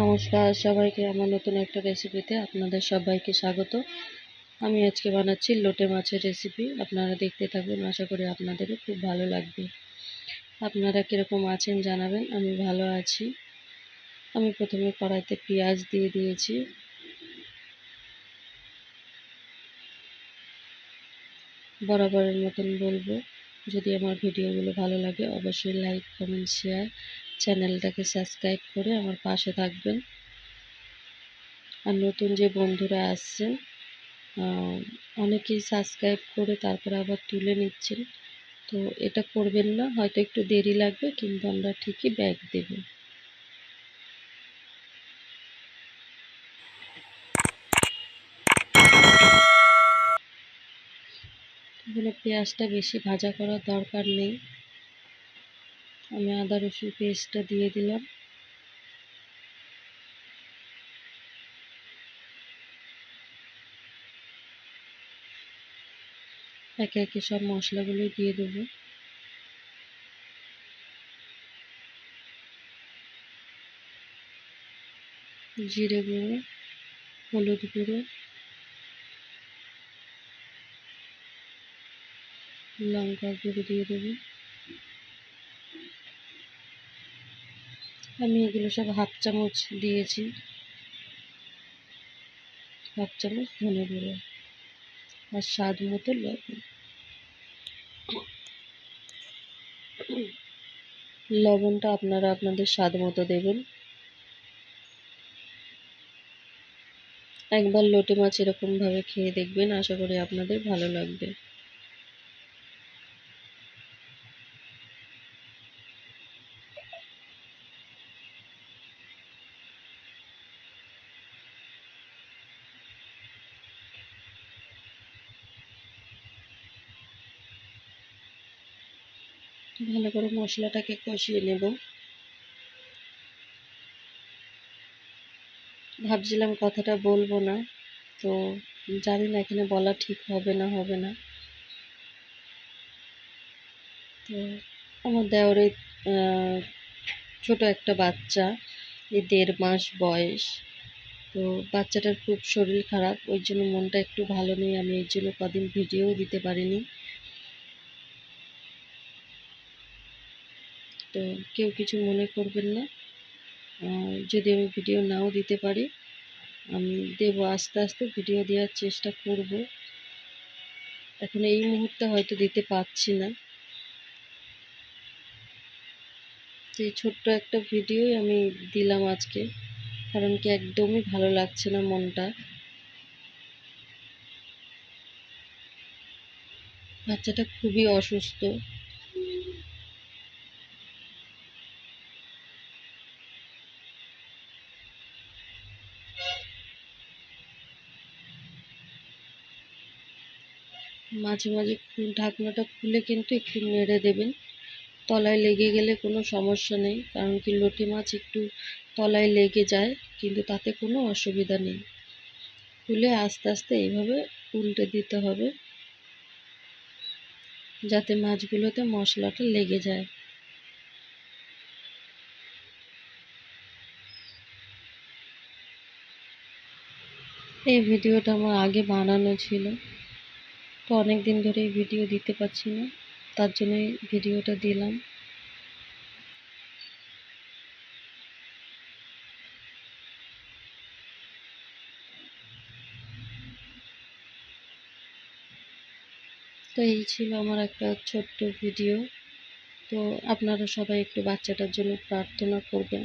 নমস্কার, সবাইকে আমার নতুন একটা রেসিপিতে আপনাদের সবাইকে স্বাগত। আমি আজকে বানাচ্ছি লোটে মাছের রেসিপি আপনারা দেখতে থাকবেন আশা করি আপনাদেরও খুব ভালো লাগবে। আপনারা কীরকম আছেন জানাবেন, আমি ভালো আছি। আমি প্রথমে কড়াইতে পেঁয়াজ দিয়ে দিয়েছি। বরাবরের মতন বলব। যদি আমার ভিডিওগুলো ভালো লাগে, অবশ্যই লাইক কমেন্ট শেয়ার চ্যানেলটাকে সাবস্ক্রাইব করে আমার পাশে থাকবেন। আর নতুন যে বন্ধুরা আসছেন অনেকেই সাবস্ক্রাইব করে তারপরে আবার তুলে নিচ্ছেন। তো এটা করবেন না, হয়তো একটু দেরি লাগবে, কিন্তু আমরা ঠিকই ব্যাগ দেব। এখানে পেঁয়াজটা বেশি ভাজা করার দরকার নেই। আমি আদা রসুন পেস্টটা দিয়ে দিলাম। একে একে সব মশলাগুলো দিয়ে দেবো। জিরে গুঁড়ো, হলুদ গুঁড়ো লঙ্কা গুঁড়ো দিয়ে দেবো। আমি এগুলো সব হাফ চামচ দিয়েছি। হাফ চামচ ধনে গুঁড়ো আর স্বাদ মতো লবণ। লবণটা আপনারা আপনাদের স্বাদ মতো দেবেন। একবার লোটে মাছ এরকমভাবে খেয়ে দেখবেন, আশা করি আপনাদের ভালো লাগবে। ভালো করে মশলাটাকে কষিয়ে নেব। ভাবছিলাম কথাটা বলব না, তো জানি না এখানে বলা ঠিক হবে না হবে না। তো আমার দেওরের ছোট একটা বাচ্চা, এই দেড় মাস বয়স। তো বাচ্চাটার খুব শরীর খারাপ, ওই জন্য মনটা একটু ভালো নেই, আমি এই জন্য কদিন ভিডিও দিতে পারিনি। তো কেউ কিছু মনে করবেন না। যদি আমি ভিডিও নাও দিতে পারি, আমি দেবো আস্তে আস্তে ভিডিও দেওয়ার চেষ্টা করব। এখন এই মুহূর্তে হয়তো দিতে পারছি না। তো এই ছোট্ট একটা ভিডিওই আমি দিলাম আজকে, কারণ কি একদমই ভালো লাগছে না মনটা। বাচ্চাটা খুবই অসুস্থ। মাঝে মাঝে ঢাকনাটা খুলে কিন্তু একটু নেড়ে দেবেন। তলায় লেগে গেলে কোনো সমস্যা নেই, কারণ কি লটি মাছ একটু তলায় লেগে যায়, কিন্তু তাতে কোনো অসুবিধা নেই। খুলে আস্তে আস্তে এইভাবে উল্টে দিতে হবে, যাতে মাছগুলোতে মশলাটা লেগে যায়। এই ভিডিওটা আমার আগে বানানো ছিল। তো অনেক দিন ধরে ভিডিও দিতে পারছি না, তার জন্যই ভিডিওটা দিলাম। তো এই ছিল আমার একটা ছোট্ট ভিডিও তো আপনারা সবাই একটু বাচ্চাটার জন্য প্রার্থনা করবেন,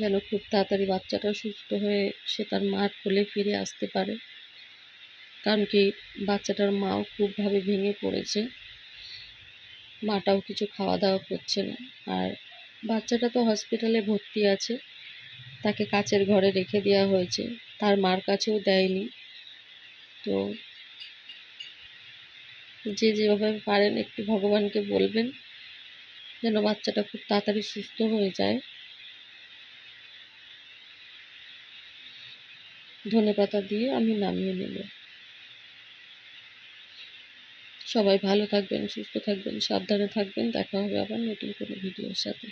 যেন খুব তাড়াতাড়ি বাচ্চাটা সুস্থ হয়ে সে তার মার কোলে ফিরে আসতে পারে। কারণ কি বাচ্চাটার মাও খুবভাবে ভেঙে পড়েছে। মাটাও কিছু খাওয়া দাওয়া করছে না। আর বাচ্চাটা তো হসপিটালে ভর্তি আছে। তাকে কাচের ঘরে রেখে দেওয়া হয়েছে। তার মার কাছেও দেয়নি। তো যে যেভাবে পারেন একটু ভগবানকে বলবেন যেন বাচ্চাটা খুব তাড়াতাড়ি সুস্থ হয়ে যায়। ধনে পাতা দিয়ে আমি নামিয়ে নেব। সবাই ভালো থাকবেন সুস্থ থাকবেন সাবধানে থাকবেন। দেখা হবে আবার নতুন কোনো ভিডিওর সাথে।